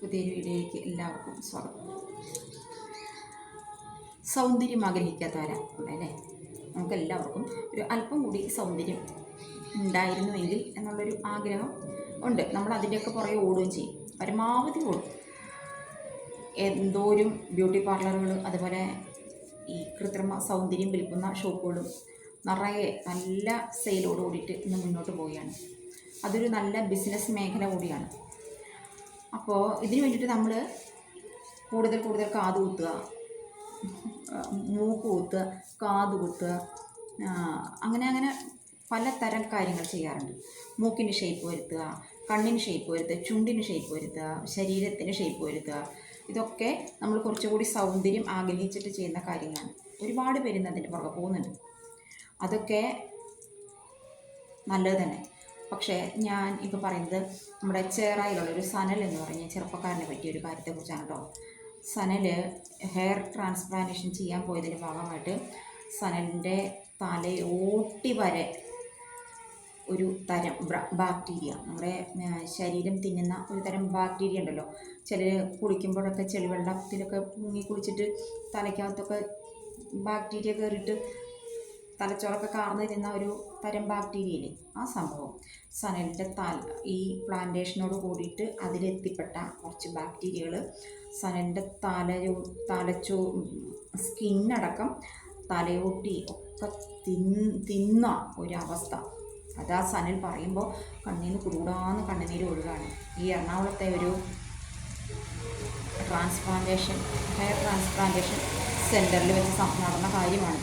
പുതിയൊരു വീഡിയോയിലേക്ക് എല്ലാവർക്കും സ്വാഗതം. സൗന്ദര്യം ആഗ്രഹിക്കാത്തവരാ അല്ലേ? നമുക്ക് എല്ലാവർക്കും ഒരു അല്പം കൂടി സൗന്ദര്യം ഉണ്ടായിരുന്നുവെങ്കിൽ എന്നുള്ളൊരു ആഗ്രഹം ഉണ്ട്. നമ്മൾ അതിന്റെയൊക്കെ പുറകെ ഓടുകയും ചെയ്യും. പരമാവധി ഓടും. എന്തോരും ബ്യൂട്ടി പാർലറുകൾ അതുപോലെ ഈ കൃത്രിമ സൗന്ദര്യം വിൽക്കുന്ന ഷോപ്പുകളും നിറയെ നല്ല സെയിലോട് കൂടിയിട്ട് ഇന്ന് മുന്നോട്ട് പോവുകയാണ്. അതൊരു നല്ല ബിസിനസ് മേഖല കൂടിയാണ്. അപ്പോൾ ഇതിനു വേണ്ടിയിട്ട് നമ്മൾ കൂടുതൽ കൂടുതൽ കാത് കുത്തുക മൂക്ക് കുത്തുക കാത് കുത്തുക അങ്ങനെ അങ്ങനെ പലതരം കാര്യങ്ങൾ ചെയ്യാറുണ്ട്. മൂക്കിന് ഷേപ്പ് വരുത്തുക കണ്ണിന് ഷേപ്പ് വരുത്തുക ചുണ്ടിന് ഷേപ്പ് വരുത്തുക ശരീരത്തിന് ഷേപ്പ് വരുത്തുക. ഇതൊക്കെ നമ്മൾ കുറച്ചുകൂടി സൗന്ദര്യം ആഗ്രഹിച്ചിട്ട് ചെയ്യുന്ന കാര്യങ്ങളാണ്. ഒരുപാട് പേര് ഇന്ന് അതിന്റെ പുറകെ പോകുന്നുണ്ട്. അതൊക്കെ നല്ലത് തന്നെ. പക്ഷേ ഞാൻ ഇപ്പോൾ പറയുന്നത് നമ്മുടെ ചേറായിലുള്ള ഒരു സനൽ എന്ന് പറഞ്ഞ ചെറുപ്പക്കാരനെ പറ്റിയ ഒരു കാര്യത്തെക്കുറിച്ചാണ് കേട്ടോ സനൽ ഹെയർ ട്രാൻസ്പ്ലാന്റേഷൻ ചെയ്യാൻ പോയതിന്റെ ഭാഗമായിട്ട് സനലിന്റെ തലയോട്ടി വരെ ഒരു തരം ബാക്ടീരിയ നമ്മുടെ ശരീരം തിന്നുന്ന ഒരു തരം ബാക്ടീരിയ ഉണ്ടല്ലോ. ചിലർ കുളിക്കുമ്പോഴൊക്കെ ചെളിവെള്ളത്തിലൊക്കെ മുങ്ങി കുളിച്ചിട്ട് തലയ്ക്കകത്തൊക്കെ ബാക്ടീരിയ കയറിയിട്ട് തലച്ചോറൊക്കെ കാർന്ന് തരുന്ന ഒരു തരം ബാക്ടീരിയയില്ലേ ആ സംഭവം. സനലിന്റെ തല ഈ പ്ലാന്റേഷനോട് കൂടിയിട്ട് അതിലെത്തിപ്പെട്ട കുറച്ച് ബാക്ടീരിയകൾ സനലിന്റെ തലയോ തലച്ചോ സ്കിന്നടക്കം തലയോട്ടി ഒക്കെ തിന്ന് തിന്ന ഒരവസ്ഥ. അതാ സനൽ പറയുമ്പോൾ കണ്ണീന്ന് കൂടാന്ന് കണ്ണുനീര് ഒഴുകാണ്. ഈ എറണാകുളത്തെ ഒരു ട്രാൻസ്പ്ലാന്റേഷൻ ഹെയർ ട്രാൻസ്പ്ലാന്റേഷൻ സെന്ററിൽ വെച്ച് നടന്ന കാര്യമാണ്.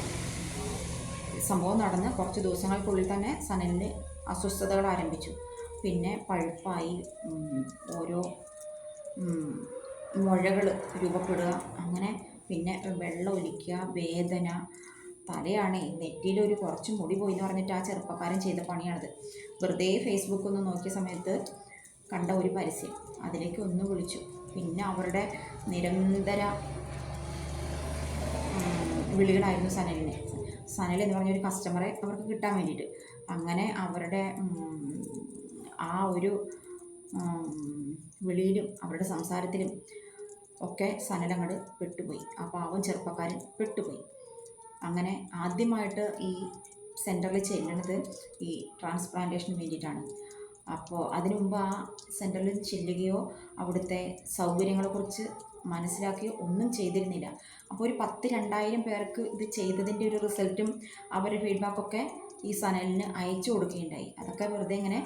സംഭവം നടന്ന് കുറച്ച് ദിവസങ്ങൾക്കുള്ളിൽ തന്നെ സനലിന് അസ്വസ്ഥതകൾ ആരംഭിച്ചു. പിന്നെ പഴുപ്പായി ഓരോ മുഴകൾ രൂപപ്പെടുക അങ്ങനെ പിന്നെ വെള്ളം ഒലിക്കുക വേദന തലയാണേ. നെറ്റിയിലൊരു കുറച്ച് മുടി പോയി എന്ന് പറഞ്ഞിട്ട് ആ ചെറുപ്പക്കാരൻ ചെയ്ത പണിയാണത്. വെറുതെ ഫേസ്ബുക്ക് ഒന്ന് നോക്കിയ സമയത്ത് കണ്ട ഒരു പരസ്യം. അതിലേക്ക് ഒന്ന് വിളിച്ചു. പിന്നെ അവരുടെ നിരന്തര വിളികളായിരുന്നു സനലിന്. സനൽ എന്ന് പറഞ്ഞ ഒരു കസ്റ്റമറെ അവർക്ക് കിട്ടാൻ വേണ്ടിയിട്ട്. അങ്ങനെ അവരുടെ ആ ഒരു വിളിയിലും അവരുടെ സംസാരത്തിലും ഒക്കെ സനലങ്ങട് പെട്ടുപോയി. ആ പാവം ചെറുപ്പക്കാരൻ പെട്ടുപോയി. അങ്ങനെ ആദ്യമായിട്ട് ഈ സെന്ററിൽ ചെല്ലുന്നത് ഈ ട്രാൻസ്പ്ലാന്റേഷന് വേണ്ടിയിട്ടാണ്. അപ്പോൾ അതിനു മുമ്പ് ആ സെന്ററിൽ ചെല്ലുകയോ അവിടുത്തെ സൗകര്യങ്ങളെക്കുറിച്ച് മനസ്സിലാക്കുകയോ ഒന്നും ചെയ്തിരുന്നില്ല. അപ്പോൾ ഒരു പത്ത് രണ്ടായിരം പേർക്ക് ഇത് ചെയ്തതിന്റെ ഒരു റിസൾട്ടും അവരുടെ ഫീഡ്ബാക്കൊക്കെ ഈ സനലിന് അയച്ചു കൊടുക്കുകയുണ്ടായി. അതൊക്കെ വെറുതെ ഇങ്ങനെ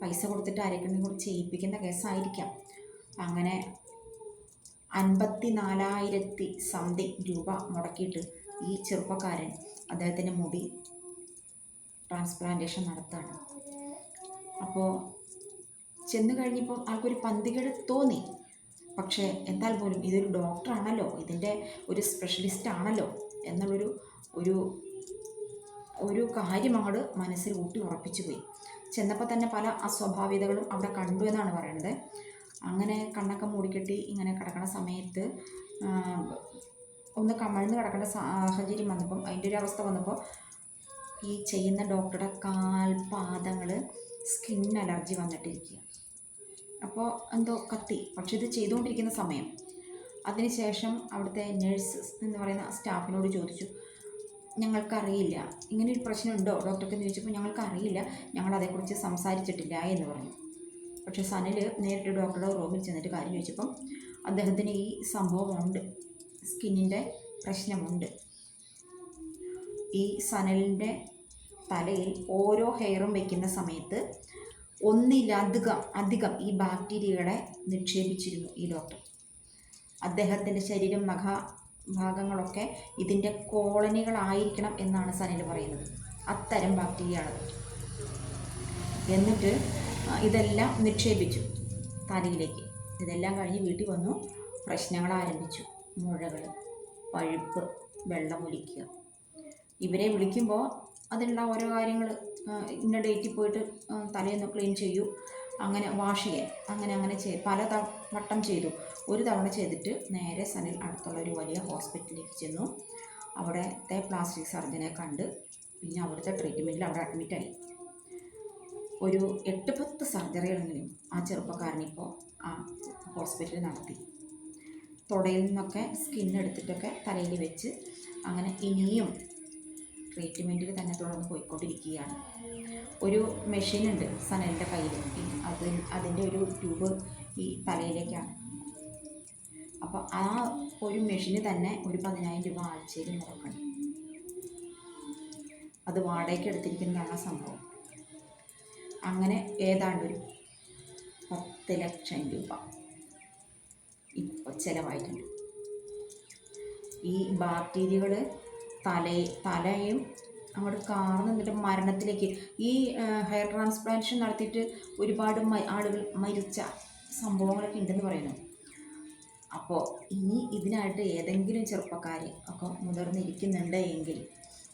പൈസ കൊടുത്തിട്ട് ആരെങ്കിലും കൂടി ചെയ്യിപ്പിക്കുന്ന കേസായിരിക്കാം. അങ്ങനെ അൻപത്തി നാലായിരത്തി സംതിങ് രൂപ മുടക്കിയിട്ട് ഈ ചെറുപ്പക്കാരൻ അദ്ദേഹത്തിന്റെ മുടി ട്രാൻസ്പ്ലാന്റേഷൻ നടത്തുകയാണ്. അപ്പോൾ ചെന്ന് കഴിഞ്ഞപ്പോൾ ആൾക്കൊരു പന്തികേട് തോന്നി. പക്ഷേ എന്നാൽ പോലും ഇതൊരു ഡോക്ടറാണല്ലോ ഇതിന്റെ ഒരു സ്പെഷ്യലിസ്റ്റ് ആണല്ലോ എന്നുള്ളൊരു ഒരു ഒരു കാര്യം അങ്ങോട്ട് മനസ്സിൽ ഊട്ടി ഉറപ്പിച്ചു പോയി. ചെന്നപ്പോൾ തന്നെ പല അസ്വാഭാവികതകളും അവിടെ കണ്ടു എന്നാണ് പറയുന്നത് അങ്ങനെ കണ്ണൊക്കെ മൂടിക്കെട്ടി ഇങ്ങനെ കിടക്കണ സമയത്ത് ഒന്ന് കമഴ്ന്ന് കിടക്കേണ്ട സാഹചര്യം വന്നപ്പം അതിന്റെ ഒരു അവസ്ഥ വന്നപ്പോൾ ഈ ചെയ്യുന്ന ഡോക്ടറുടെ കാൽപാദങ്ങൾ സ്കിൻ അലർജി വന്നിട്ടിരിക്കുക അപ്പോൾ എന്തോ കത്തി. പക്ഷെ ഇത് ചെയ്തുകൊണ്ടിരിക്കുന്ന സമയം. അതിനുശേഷം അവിടുത്തെ നഴ്സ് എന്ന് പറയുന്ന സ്റ്റാഫിനോട് ചോദിച്ചു ഞങ്ങൾക്കറിയില്ല. ഇങ്ങനെ ഒരു പ്രശ്നമുണ്ടോ? ഡോക്ടർക്ക് എന്ന് ചോദിച്ചപ്പോൾ ഞങ്ങൾക്കറിയില്ല. ഞങ്ങളതേക്കുറിച്ച് സംസാരിച്ചിട്ടില്ല എന്ന് പറഞ്ഞു. പക്ഷേ സനൽ നേരിട്ട് ഡോക്ടറുടെ റൂമിൽ ചെന്നിട്ട് കാര്യം ചോദിച്ചപ്പം അദ്ദേഹത്തിന് ഈ സംഭവമുണ്ട്. സ്കിന്നിന്റെ പ്രശ്നമുണ്ട്. ഈ സനലിന്റെ തലയിൽ ഓരോ ഹെയറും വയ്ക്കുന്ന സമയത്ത് ഒന്നിലധികം അധികം ഈ ബാക്ടീരിയകളെ നിക്ഷേപിച്ചിരുന്നു ഈ ഡോക്ടർ. അദ്ദേഹത്തിന്റെ ശരീരം മഹ ഭാഗങ്ങളൊക്കെ ഇതിന്റെ കോളനികളായിരിക്കണം എന്നാണ് സനിൽ പറയുന്നത്. അത്തരം ബാക്ടീരിയയാണത് എന്നിട്ട് ഇതെല്ലാം നിക്ഷേപിച്ചു തലയിലേക്ക്. ഇതെല്ലാം കഴിഞ്ഞ് വീട്ടിൽ വന്നു. പ്രശ്നങ്ങൾ ആരംഭിച്ചു. മുഴകൾ പഴുപ്പ് വെള്ളമൊലിക്കുക ഇവരെ വിളിക്കുമ്പോൾ അതിനുള്ള ഓരോ കാര്യങ്ങൾ ഇന്ന ഡേറ്റിൽ പോയിട്ട് തലേന്ന് ക്ലീൻ ചെയ്യൂ. അങ്ങനെ വാഷ് ചെയ്യാൻ അങ്ങനെ അങ്ങനെ ചെയ്ത് പല വട്ടം ചെയ്തു. ഒരു തവണ ചെയ്തിട്ട് നേരെ സനിൽ അടുത്തുള്ള ഒരു വലിയ ഹോസ്പിറ്റലിലേക്ക് ചെന്നു. അവിടുത്തെ പ്ലാസ്റ്റിക് സർജനെ കണ്ട് പിന്നെ അവിടുത്തെ ട്രീറ്റ്മെന്റിൽ അവിടെ അഡ്മിറ്റായി ഒരു എട്ട് പത്ത് സർജറികളെങ്കിലും ആ ചെറുപ്പക്കാരനിപ്പോൾ ആ ഹോസ്പിറ്റലിൽ നടത്തി. തുടയിൽ നിന്നൊക്കെ സ്കിൻ എടുത്തിട്ടൊക്കെ തലയിൽ വെച്ച് അങ്ങനെ ഇനിയും ട്രീറ്റ്മെന്റിൽ തന്നെ തുടർന്ന് പോയിക്കൊണ്ടിരിക്കുകയാണ്. ഒരു മെഷീനുണ്ട് സനലിന്റെ കയ്യിൽ അത് അതിന്റെ ഒരു ട്യൂബ് ഈ തലയിലേക്കാണ്. അപ്പോൾ ആ ഒരു മെഷീന് തന്നെ ഒരു പതിനായിരം രൂപ ആഴ്ചയിൽ മുടക്കണം അത് വാടകയ്ക്ക് എടുത്തിരിക്കുന്നതാണ് സംഭവം. അങ്ങനെ ഏതാണ്ട് ഒരു പത്ത് ലക്ഷം രൂപ ഇപ്പോൾ ചിലവായിട്ടുണ്ട്. ഈ ബാക്ടീരിയകൾ തല തലയും അങ്ങോട്ട് കാർന്ന് എന്നിട്ട് മരണത്തിലേക്ക്. ഈ ഹെയർ ട്രാൻസ്പ്ലാന്റേഷൻ നടത്തിയിട്ട് ഒരുപാട് ആളുകൾ മരിച്ച സംഭവങ്ങളൊക്കെ ഉണ്ടെന്ന് പറയുന്നു. അപ്പോൾ ഇനി ഇതിനായിട്ട് ഏതെങ്കിലും ചെറുപ്പക്കാർ ഒക്കെ മുതിർന്നിരിക്കുന്നുണ്ട് എങ്കിൽ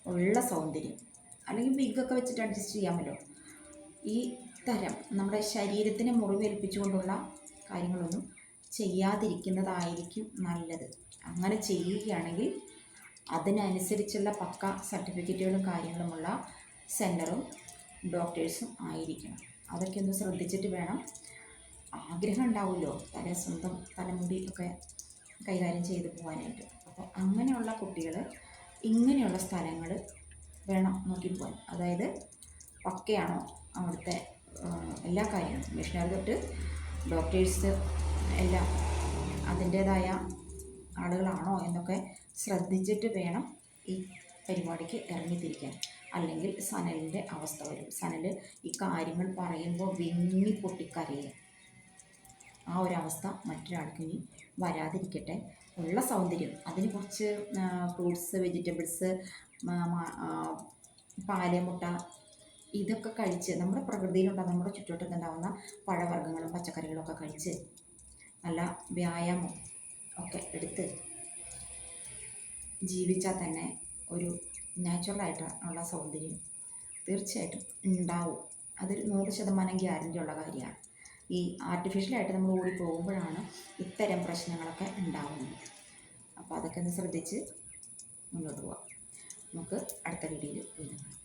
ഉള്ള സൗന്ദര്യം അല്ലെങ്കിൽ വിഗൊക്കെ വെച്ചിട്ട് അഡ്ജസ്റ്റ് ചെയ്യാമല്ലോ ഈ തരം നമ്മുടെ ശരീരത്തിന് മുറിവേൽപ്പിച്ചുകൊണ്ടുള്ള കാര്യങ്ങളൊന്നും ചെയ്യാതിരിക്കുന്നതായിരിക്കും നല്ലത്. അങ്ങനെ ചെയ്യുകയാണെങ്കിൽ അതിനനുസരിച്ചുള്ള പക്ക സർട്ടിഫിക്കറ്റുകളും കാര്യങ്ങളുമുള്ള സെന്ററും ഡോക്ടേഴ്സും ആയിരിക്കണം. അതൊക്കെ ഒന്ന് ശ്രദ്ധിച്ചിട്ട് വേണം. ആഗ്രഹം ഉണ്ടാവുമല്ലോ തല സ്വന്തം തലമുടി ഒക്കെ കൈകാര്യം ചെയ്തു പോകാനായിട്ട്. അപ്പോൾ അങ്ങനെയുള്ള കുട്ടികൾ ഇങ്ങനെയുള്ള സ്ഥലങ്ങൾ വേണം നോക്കി പോകാൻ. അതായത് പക്കയാണോ അവിടുത്തെ എല്ലാ കാര്യങ്ങളും. മിഷനറി തൊട്ട് ഡോക്ടേഴ്സ് എല്ലാം അതിന്റേതായ ആളുകളാണോ എന്നൊക്കെ ശ്രദ്ധിച്ചിട്ട് വേണം ഈ പരിപാടിക്ക് ഇറങ്ങിത്തിരിക്കാൻ. അല്ലെങ്കിൽ സനലിന്റെ അവസ്ഥ വരും. സനൽ ഈ കാര്യങ്ങൾ പറയുമ്പോൾ വിങ്ങി പൊട്ടിക്കരയും. ആ ഒരു അവസ്ഥ മറ്റൊരാൾക്ക് ഇനി വരാതിരിക്കട്ടെ. ഉള്ള സൗന്ദര്യം. അതിന് കുറച്ച് ഫ്രൂട്ട്സ് വെജിറ്റബിൾസ് പാൽ മുട്ട ഇതൊക്കെ കഴിച്ച് നമ്മുടെ പ്രകൃതിയിലുണ്ടാകുന്ന നമ്മുടെ ചുറ്റുവട്ടത്തുണ്ടാകുന്ന പഴവർഗങ്ങളും പച്ചക്കറികളും ഒക്കെ കഴിച്ച് നല്ല വ്യായാമം ഒക്കെ എടുത്ത് ജീവിച്ചാൽ തന്നെ ഒരു നാച്ചുറലായിട്ട് ഉള്ള സൗന്ദര്യം തീർച്ചയായിട്ടും ഉണ്ടാവും. അതൊരു നൂറ് ശതമാനം ഗ്യാരന്റി ഉള്ള കാര്യമാണ്. ഈ ആർട്ടിഫിഷ്യലായിട്ട് നമ്മൾ ഓടി പോകുമ്പോഴാണ് ഇത്തരം പ്രശ്നങ്ങളൊക്കെ ഉണ്ടാവുന്നത്. അപ്പോൾ അതൊക്കെ ഒന്ന് ശ്രദ്ധിച്ച് മുന്നോട്ട് പോവാം. നമുക്ക് അടുത്ത വീഡിയോയിൽ വീണ്ടും